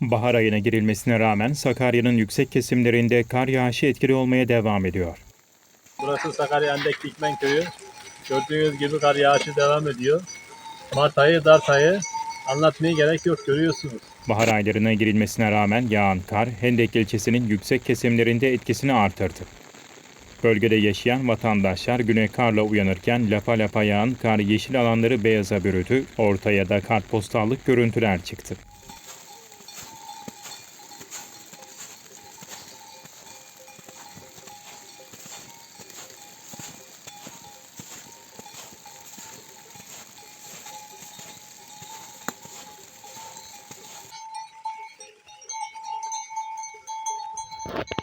Bahar ayına girilmesine rağmen Sakarya'nın yüksek kesimlerinde kar yağışı etkili olmaya devam ediyor. Burası Sakarya Endek Dikmen Köyü. Gördüğünüz gibi kar yağışı devam ediyor. Mart ayı, Dart ayı anlatmaya gerek yok görüyorsunuz. Bahar aylarına girilmesine rağmen yağan kar Hendek ilçesinin yüksek kesimlerinde etkisini artırdı. Bölgede yaşayan vatandaşlar güne karla uyanırken lapa lapa yağan kar yeşil alanları beyaza bürüdü, ortaya da kartpostallık görüntüler çıktı. you